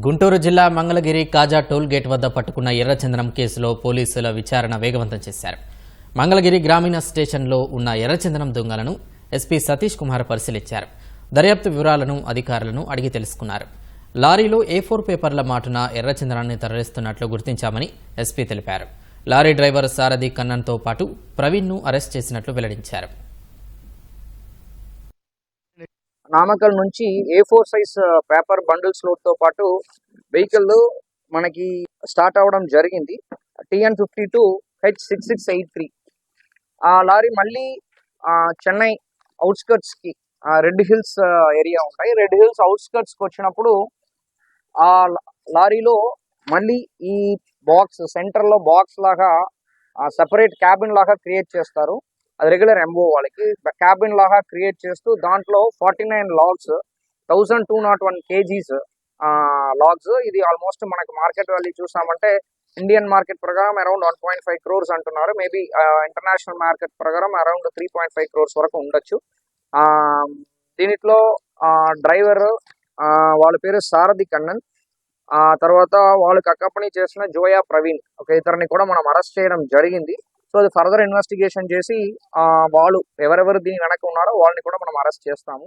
గుంటూరు జిల్లా మంగళగిరి కాజా toll gate వద్ద పట్టుకున్న ఎర్రచందనం కేసులో పోలీసుల విచారణ వేగవంతం చేశారు. మంగళగిరి గ్రామీణ స్టేషన్లో ఉన్న ఎర్రచందనం దొంగలను ఎస్పీ సతీష్ కుమార్ పరిశీలించారు. దర్యాప్తు వివరాలను అధికారులను అడిగి తెలుసుకున్నారు. లారీలో ఏ ఫోర్ పేపర్ల మాటున ఎర్రచందనాన్ని తరలిస్తున్నట్లు గుర్తించామని ఎస్పీ తెలిపారు. లారీ డ్రైవర్ సారథి కన్నన్తో పాటు ప్రవీణ్ను అరెస్ట్ చేసినట్లు వెల్లడించారు. నామకల్ నుంచి A four size paper bundles లోతో పాటు వెహికల్ మనకి స్టార్ట్ అవ్వడం జరిగింది. TN fifty two H six six eight three ఆ లారీ మళ్ళీ చెన్నై అవుట్స్కర్ట్స్కి రెడ్ హిల్స్ ఏరియా ఉంటాయి. రెడ్ హిల్స్ అవుట్స్కర్ట్స్కి వచ్చినప్పుడు ఆ లారీలో మళ్ళీ ఈ బాక్స్ సెంటర్లో బాక్స్ లాగా సెపరేట్ క్యాబిన్ లాగా క్రియేట్ చేస్తారు. అది రెగ్యులర్ ఎంఓ వాళ్ళకి. క్యాబిన్ లాగా క్రియేట్ చేస్తూ దాంట్లో forty nine logs thousand two nought one kgs logs ఇది ఆల్మోస్ట్ మనకి మార్కెట్ వాల్యూ చూసామంటే ఇండియన్ మార్కెట్ ప్రకారం around one point five crores అంటున్నారు. మేబీ ఇంటర్నేషనల్ మార్కెట్ ప్రకారం around three point five crores వరకు ఉండొచ్చు. ఆ, దీనిలో డ్రైవర్ వాళ్ళ పేరు సారథి కన్నన్. ఆ తర్వాత వాళ్ళకి అకంపెనీ చేసిన జోయా ప్రవీణ్. ఒక ఇతరుని కూడా మనం అరెస్ట్ చేయడం జరిగింది. సో అది ఫర్దర్ ఇన్వెస్టిగేషన్ చేసి వాళ్ళు ఎవరెవరు దీని వెనక ఉన్నారో వాళ్ళని కూడా మనం అరెస్ట్ చేస్తాము.